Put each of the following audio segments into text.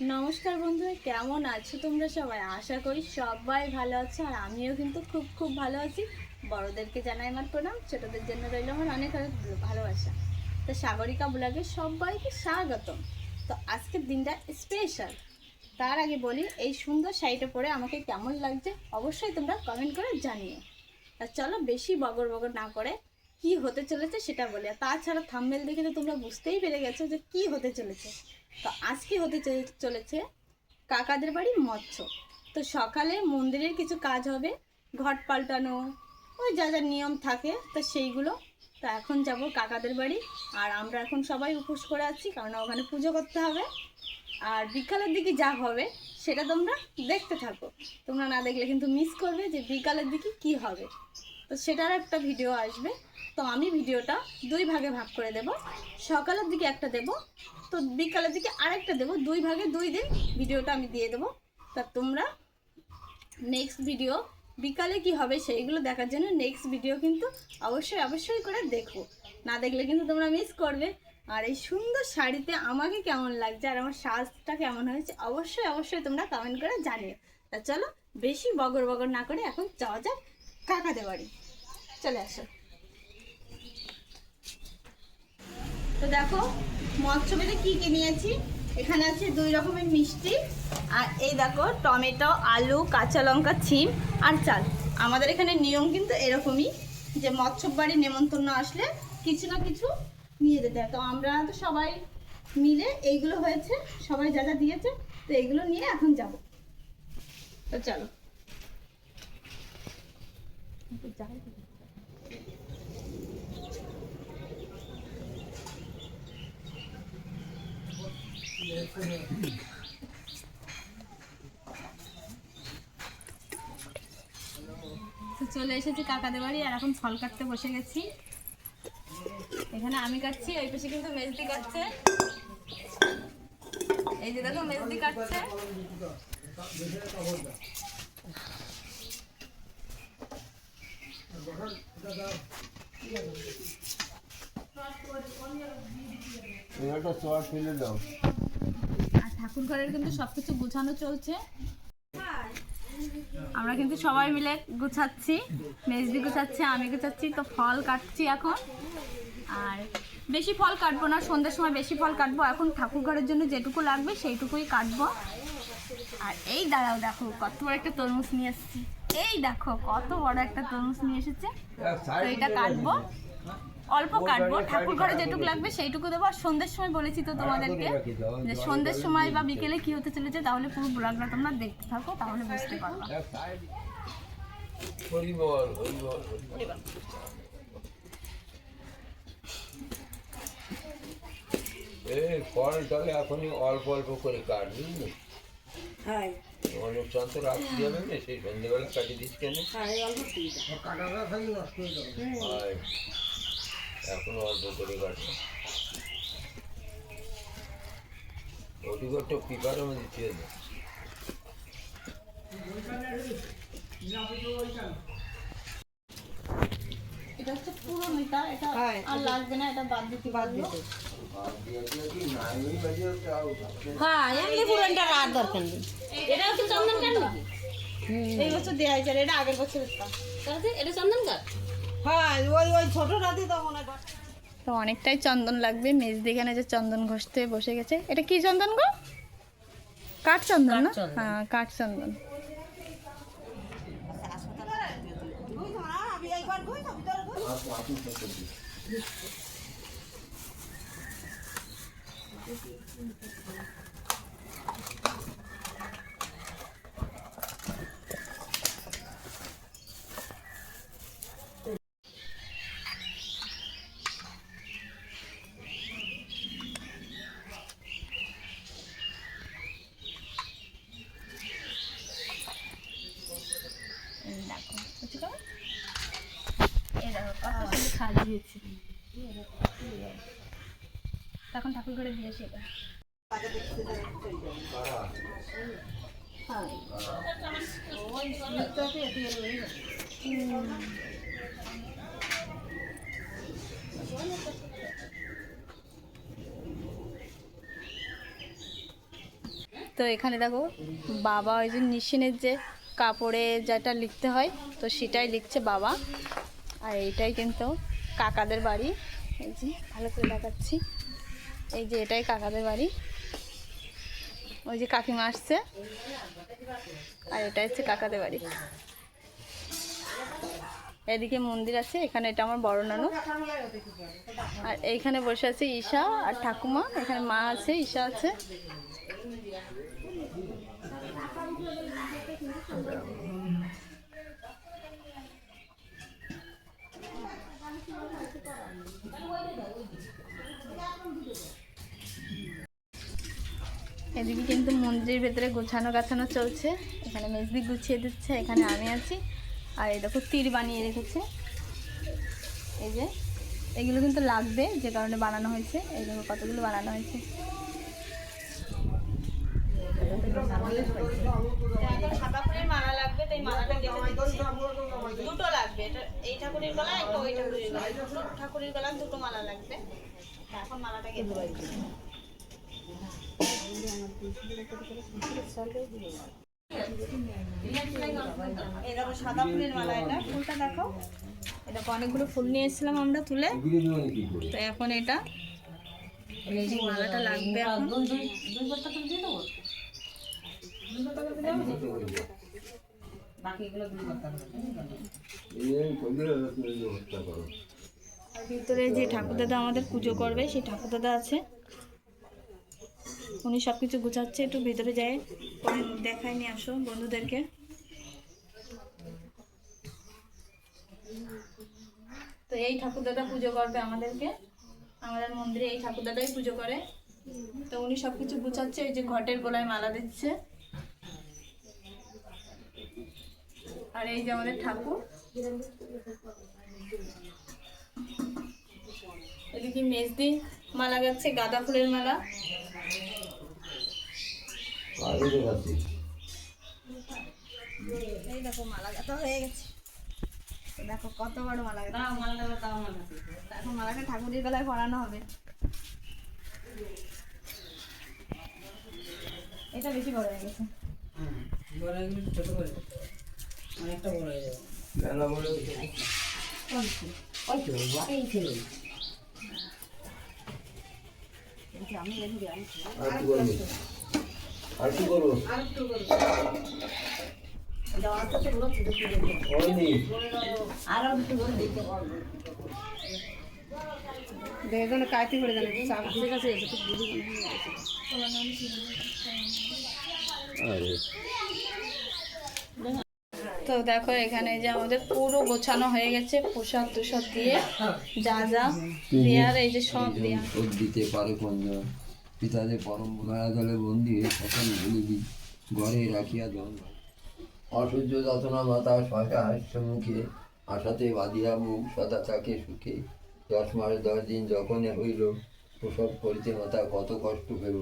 নমস্কার বন্ধুরা কেমন আছো তোমরা সবাই? আশা করি সবাই ভালো আছো আর আমিও কিন্তু খুব খুব ভালো আছি। বড়দেরকে জানাই আমার প্রণাম, ছোটোদের জন্য রইল আমার অনেক অনেক ভালোবাসা। তো সাগরিকা ব্লগে সবাইকে স্বাগতম। তো আজকের দিনটা স্পেশাল তার আগে বলি, এই সুন্দর শাড়িটা পরে আমাকে কেমন লাগছে অবশ্যই তোমরা কমেন্ট করে জানিও। আর চলো বেশি বগর বগর না করে কি হতে চলেছে সেটা বলি। আর তাছাড়া থাম্বেল দেখে তো তোমরা বুঝতেই পেরে গেছো যে কি হতে চলেছে। তো আজকে হতে চলে- চলেছে কাকাদের বাড়ি মৎস্য। তো সকালে মন্দিরের কিছু কাজ হবে, ঘট পাল্টানো, ওই যা যা নিয়ম থাকে, তো সেইগুলো। তো এখন যাব কাকাদের বাড়ি, আর আমরা এখন সবাই উপোস করে আছি, কারণ ওখানে পুজো করতে হবে। আর বিকালের দিকে যা হবে, সেটা তোমরা দেখতে থাকো। তোমরা না দেখলে কিন্তু মিস করবে যে বিকালের দিকে কি হবে। তো সেটার একটা ভিডিও আসবে। তো আমি ভিডিওটা দুই ভাগে ভাগ করে দেব। সকালের দিকে একটা দেব তো বিকালের দিকে আরেকটা দেব, দুই ভাগে দুই দিন ভিডিওটা আমি দিয়ে দেবো। তা তোমরা নেক্সট ভিডিও বিকালে কি হবে সেইগুলো দেখার জন্য নেক্সট ভিডিও কিন্তু অবশ্যই অবশ্যই করে দেখো। না দেখলে কিন্তু তোমরা মিস করবে। আর এই সুন্দর শাড়িতে আমাকে কেমন লাগছে আর আমার সাজটা কেমন হয়েছে অবশ্যই অবশ্যই তোমরা কমেন্ট করে জানিও। তা চলো, বেশি বগর বগর না করে এখন যাওয়া যাক কাকাদের বাড়ি। চলে আসো। তো দেখো মৎস্যবেদে কি কি নিয়েছি? এখানে আছে দুই রকমের মিষ্টি। আর এই দেখো, টমেটো, আলু, কাঁচা লঙ্কা, ছিম আর চাল। আমাদের এখানে নিয়ম কিন্তু এরকমই যে মৎস্য বাড়ি নেমন্তন্ন আসলে কিছু না কিছু নিয়ে যেতে হয়। তো আমরা তো সবাই মিলে এইগুলো হয়েছে, সবাই যা যা দিয়েছে, তো এইগুলো নিয়ে এখন যাব। তো চলো। যাই তো চলে এসেছি কাকাদের বাড়ি, আর এখন ফল কাটতে বসে গেছি। এখানে আমি কাটছি, ওই পাশে কিন্তু মেজদি কাটছে। এই যে দেখো, মেজদি কাটছে। একটা চট ফেলে দাও। ঠাকুর ঘরের কিন্তু সবকিছু গুছানো চলছে। আমরা কিন্তু সবাই মিলে গুছাচ্ছি, মেজদি গুছাচ্ছে, আমি গুছাচ্ছি, তো ফল কাটছি এখন। আর বেশি ফল কাটবো না, সন্ধ্যের সময় বেশি ফল কাটবো। এখন ঠাকুর ঘরের জন্য যেটুকু লাগবে সেইটুকুই কাটবো। আর এই দাঁড়াও দেখো, কত বড় একটা তরমুজ নিয়ে এসেছি। এই দেখো, কত বড় একটা তরমুজ নিয়ে এসেছে। তো এটা কাটবো। অল্প কাটবো ঠাকুর ঘরে যেটুকু লাগবে সেইটুকু দেবো। আর সন্ধ্যের সময় বলেছি তো তোমাদেরকে যে সন্ধ্যের সময় বা বিকেলে কি হতে চলেছে তাহলে পুরো ব্লগটা তোমরা দেখতে থাকো তাহলে বুঝতে পারবা। হরিবল এই এখনই অল্প অল্প করে কাট বুঝলি? হ্যাঁ অনুষ্ঠান তো রাখতে যাবে না সেই সন্ধ্যেবেলা কাটিয়ে দিস কেন? হ্যাঁ অল্প সুবিধা আর এখন অল্প করে কাটবে ওটুকু একটা পিপারের মধ্যে ছেড়ে দে এটা হচ্ছে পুরো মিটা এটা হ্যাঁ, আর লাগবে না এটা বাদ দিতে পারব হ্যাঁ এমনি পুরনটা রাত দরকার নেই। এটা হচ্ছে চন্দন কাঠ নাকি? এই বছর দেওয়া হয়েছে আর এটা আগের বছর এটা চন্দন কাঠ? হ্যাঁ তো অনেকটাই চন্দন লাগবে। মেজদি এখানে যে চন্দন ঘষতে বসে গেছে। এটা কি চন্দন গো? কাঠ চন্দন না? হ্যাঁ কাঠ চন্দন। আমি একবার কই না ভিতরে কই এই দেখো বুঝছ তো? এই দেখো কত সুন্দর তখন ঠাকুর ঘরে এটা তো এখানে দেখো, বাবা ওই যে নিশিনের যে কাপড়ে যেটা লিখতে হয়, তো সেটাই লিখছে বাবা। আর এইটাই কিন্তু কাকাদের বাড়ি। এই যে, ভালো করে দেখাচ্ছি। এই যে, এটাই কাকাদের বাড়ি। ওই যে কাকিমা আসছে। আর এটা হচ্ছে কাকাদের বাড়ি। এদিকে মন্দির আছে, এখানে এটা আমার বড় নানু। আর এইখানে বসে আছে ঈশা আর ঠাকুমা। এখানে মা আছে, ঈশা আছে। এদিকে কিন্তু মন্দিরের ভেতরে গোছানো গাছানো চলছে। এখানে মেজদি গুছিয়ে দিচ্ছে, এখানে আমি আছি। আর এই দেখো তীর বানিয়ে রেখেছে। এই যে, এগুলো কিন্তু লাগবে, যে কারণে বানানো হয়েছে। এই দেখো কতগুলো বানানো হয়েছে। দুটো লাগবে এই ঠাকুরের গলা একটা ওই ঠাকুরের গলা ঠাকুরের গলা দুটো মালা লাগবে। এখন মালাটা গেঁথে সাদা ফুলের মালা এটা। ফুলটা দেখো। এটা অনেকগুলো ফুল নিয়ে এসেছিলাম আমরা তুলে। তো এখন এটা। মালাটা লাগবে এখন। আর ভিতরে যে ঠাকুরদাদা আমাদের পুজো করবে, সেই ঠাকুরদাদা আছে। উনি সব কিছু গুছাচ্ছে, একটু ভিতরে যায় পরে নিয়ে আসো, বন্ধুদেরকে। তো এই ঠাকুরদাদা পুজো করবে আমাদেরকে। আমাদের মন্দিরে এই ঠাকুরদাদাই পুজো করে। তো উনি সব কিছু গুছাচ্ছে, এই যে ঘটের গোলায় মালা দিচ্ছে। আর এই যে আমাদের ঠাকুর। এদিকে মেজদি মালা গাচ্ছে গাঁদা ফুলের মালা। এই দেখো মালা গাঁথা হয়ে গেছে। দেখো কত বড় মালা মালাটা ঠাকুরের গলায় পরানো হবে। এটা বেশি বড় হয়ে গেছে। আর কি করব? হয়নি। আরে। তো দেখো এখানে যে আমাদের পুরো গোছানো হয়ে গেছে প্রসাদ তুষাদ দিয়ে যা যা দেয়ার এই যে সব দেয়া দিতে পারে কোনজন পিতাদের পরম দয়া দলে বন্দি সকল ভুলিবি ঘরে রাখিয়া জন অসহ্য যাতনা মাতা শশা হাস্যমুখে আশাতে বাঁধিয়া মুখ সদা তাকে সুখে। দশ মাস দশ দিন যখন হইল প্রসব করিতে মাতা কত কষ্ট হইল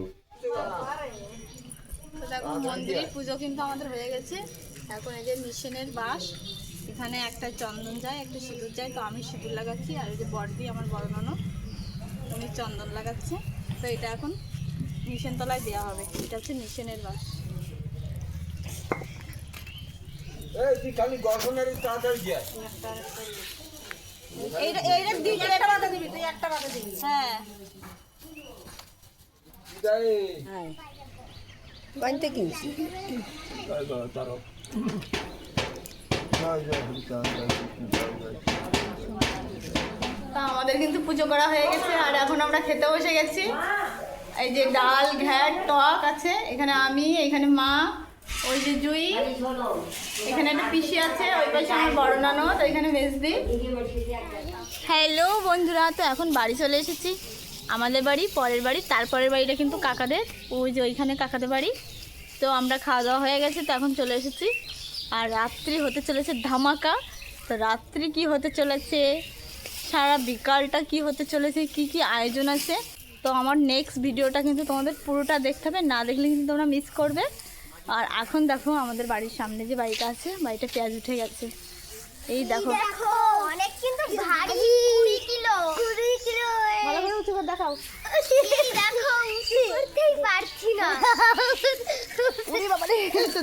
মন্দিরের পুজো কিন্তু আমাদের হয়ে গেছে। এখন এই যে মিশনের বাস এখানে একটা চন্দন যায় একটা সিঁদুর যায় তো আমি সিঁদুর লাগাচ্ছি আর এই যে বড়দি আমার বড় ননদ উনি চন্দন লাগাচ্ছে। তো এটা এখন মিশন তলায় দেওয়া হবে। এটা হচ্ছে মিশনের বাস হ্যাঁ। বাড়িতে কিনছি। তা আমাদের কিন্তু পুজো করা হয়ে গেছে, আর এখন আমরা খেতে বসে গেছি। এই যে ডাল, ঘ্যাট, টক আছে, এখানে আমি, এখানে মা, ওই যে জুই, এখানে একটা পিসি আছে, ওই পাশে আমার বড় ননদ এখানে মেজদি। হ্যালো বন্ধুরা, তো এখন বাড়ি চলে এসেছি। আমাদের বাড়ি, পরের বাড়ি, তারপরের বাড়িটা কিন্তু কাকাদের। ওই যে ওইখানে কাকাদের বাড়ি। তো আমরা খাওয়া দাওয়া হয়ে গেছে, তো এখন চলে এসেছি। আর রাত্রি হতে চলেছে ধামাকা। তো রাত্রি কি হতে চলেছে? সারা বিকালটা কি হতে চলেছে? কি কি আয়োজন আছে? তো আমার নেক্সট ভিডিওটা কিন্তু তোমাদের পুরোটা দেখতে হবে, না দেখলে কিন্তু তোমরা মিস করবে। আর এখন দেখো আমাদের বাড়ির সামনে যে বাড়িটা আছে, বাড়িটা পেঁয়াজ উঠে গেছে। এই দেখো। অনেক কিন্তু ভারী। কিলো। কিলো। ভালো করে উঁচু করে দেখাও।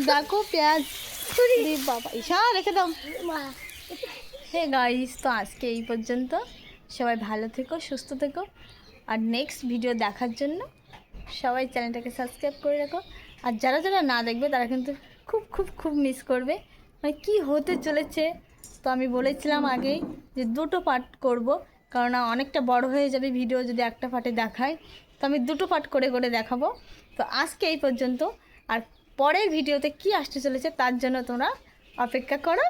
দেখো পেঁয়াজ। বাবা ঈশা রেখে দাও। হে গাইস তো আজকে এই পর্যন্ত। সবাই ভালো থেকো সুস্থ থেকো। আর নেক্সট ভিডিও দেখার জন্য সবাই চ্যানেলটাকে সাবস্ক্রাইব করে রাখো। আর যারা যারা না দেখবে তারা কিন্তু খুব খুব খুব মিস করবে। মানে কী হতে চলেছে? তো আমি বলেছিলাম আগেই যে দুটো পার্ট করব। কারণ অনেকটা বড় হয়ে যাবে ভিডিও যদি একটা পার্টে দেখায়, তো আমি দুটো পার্ট করে করে দেখাবো। তো আজকে এই পর্যন্ত, আর পরের ভিডিওতে কি আসতে চলেছে তার জন্য তোমরা অপেক্ষা করো।